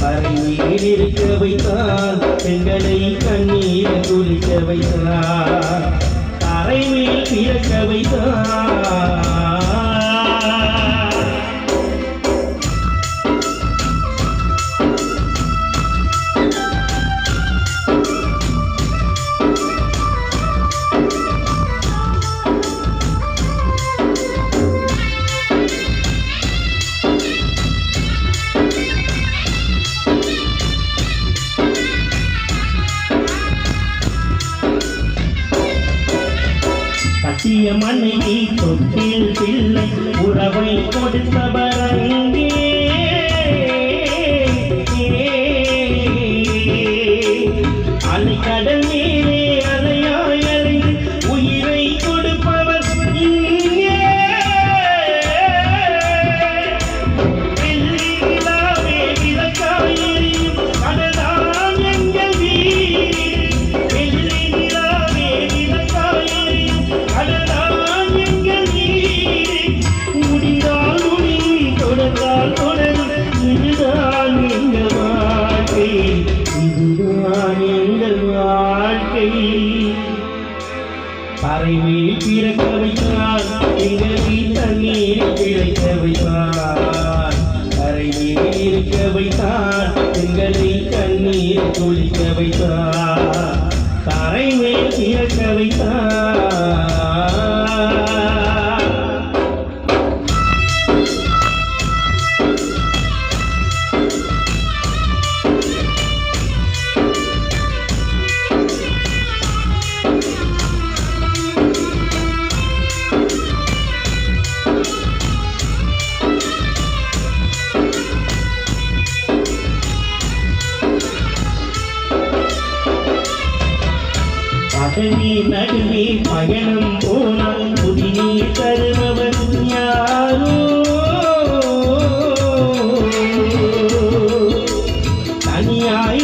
கரை மேல் இருக்க வைத்தான் பெண்களை கண்ணீரில் குளிக்க வைத்தார். கட்டிய மனைவி தொட்டில் பிள்ளை உறவை கொடுத்தவரங்க வாழ்க்கை. பறவையில் பிறக்க வைத்தார் எங்கள் தண்ணீரில் பிழைக்க வைத்தான் கரைமேல் இருக்க வைத்தார் எங்களை கண்ணீர் குளிக்க வைத்தான் கரைமேல் பிறக்க வைத்தார் பதவி நடுவே பயணம் போனால் குடிநீர் தருபவர் யாரோ? தனியாய்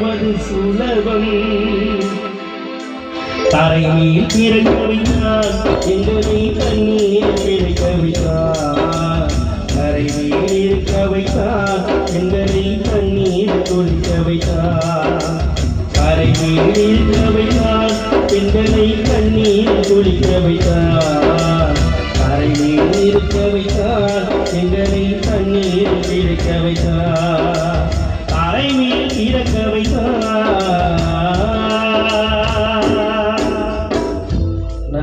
ஊரால் சுலபம். தரையில் பிறக்க வைத்தார் எங்களை தண்ணீர் பிழைக்க வைத்தார் கரையில் இருக்க வைத்தார் எங்களை தண்ணீர் குளிக்க வைத்தார் தரையில் இருக்க வைத்தார் பெண்களை தண்ணீர் குளிக்க வைத்தார் தரையில் இருக்க வைத்தார் எங்களை தண்ணீர் பிழைக்க வைத்தார் வைத்தார்